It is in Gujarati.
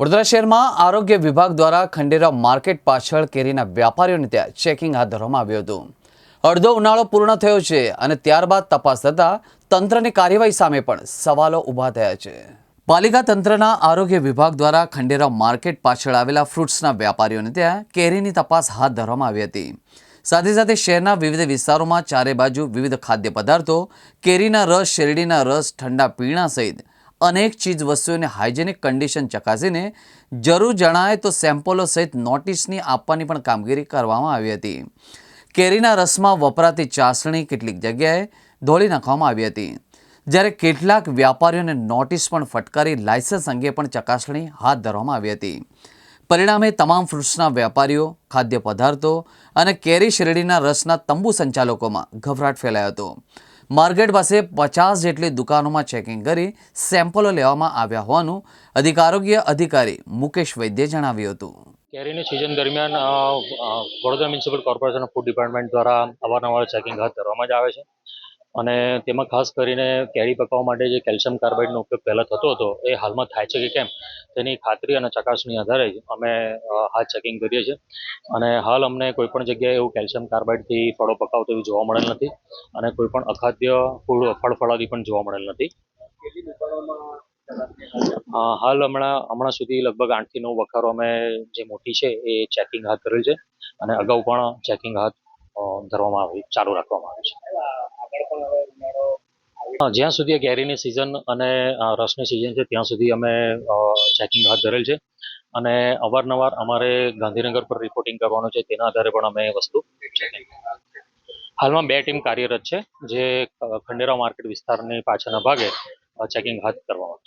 વડોદરા શહેરમાં આરોગ્ય વિભાગ દ્વારા ખંડેરા માર્કેટ પાછળ કેરીના વેપારીઓને ત્યાં ચેકિંગ હાથ ધરવામાં આવ્યું હતું. અડધો ઉનાળો પૂર્ણ થયો છે અને ત્યારબાદ તપાસ થતાં તંત્રની કાર્યવાહી સામે પણ સવાલો ઊભા થયા છે. પાલિકા તંત્રના આરોગ્ય વિભાગ દ્વારા ખંડેરા માર્કેટ પાછળ આવેલા ફ્રૂટ્સના વેપારીઓને ત્યાં કેરીની તપાસ હાથ ધરવામાં આવી હતી. સાથે સાથે શહેરના વિવિધ વિસ્તારોમાં ચારે બાજુ વિવિધ ખાદ્ય પદાર્થો કેરીના રસ, શેરડીના રસ, ઠંડા પીણા સહિત અનેક ચીજ વસ્તુઓની હાઇજેનિક કન્ડિશન ચકાસીને જરૂર જણાય તો સેમ્પલો સહિત નોટિસની આપવાની પણ કામગીરી કરવામાં આવી હતી. કેરીના રસમાં વપરાતી ચાસણી કેટલીક જગ્યાએ ધોળી નાખવામાં આવી હતી. જ્યારે કેટલાક વ્યાપારીઓને નોટિસ પણ ફટકારી લાયસન્સ અંગે પણ ચકાસણી હાથ ધરવામાં આવી હતી. પરિણામે તમામ ફ્રૂટ્સના વેપારીઓ ખાદ્ય પદાર્થો અને કેરી શેરડીના રસના તંબુ સંચાલકોમાં ગભરાટ ફેલાયો હતો. માર્કેટ પાસે પચાસ જેટલી દુકાનોમાં ચેકિંગ કરી સેમ્પલો લેવામાં આવ્યા હોવાનું અધિકારોગ્ય અધિકારી મુકેશ વૈદ્યે જણાવ્યું હતું. કેરીની સિઝન દરમિયાન Vadodara municipal corporation food department દ્વારા અવારનવાર ચેકિંગ હાથ ધરવામાં જ આવે છે. અને તેમાં ખાસ કરીને કેરી પકાવવા માટે જે કેલ્શિયમ કાર્બાઇડનો ઉપયોગ પહેલાં થતો હતો, એ હાલમાં થાય છે કે કેમ? તેની ખાતરી અને ચકાસણી આધારે જ અમે હાથ ચેકિંગ કરીએ છીએ. અને હાલ અમને કોઈ પણ જગ્યાએ એવું કેલ્શિયમ કાર્બાઇડથી ફળો પકાવતો એવું જોવા મળેલ નથી અને કોઈ પણ અખાદ્ય ફૂડ ફળફળાદી પણ જોવા મળેલ નથી. હાલ હમણાં હમણાં સુધી લગભગ આઠથી નવ વખારો અમે જે મોટી છે એ ચેકિંગ હાથ ધરેલ છે અને અગાઉ પણ ચેકિંગ હાથ ધરવામાં આવી, ચાલુ રાખવામાં આવે છે. જ્યાં સુધી કેરીની સિઝન અને રસની સિઝન છે, ત્યાં સુધી અમે ચેકિંગ હાથ ધરેલ છે. અને અવારનવાર અમારે ગાંધીનગર પર રિપોર્ટિંગ કરવાનું છે, તેના આધારે પણ અમે વસ્તુ હાલમાં બે ટીમ કાર્યરત છે, જે ખંડેરા માર્કેટ વિસ્તારની પાછળના ભાગે ચેકિંગ હાથ કરવામાં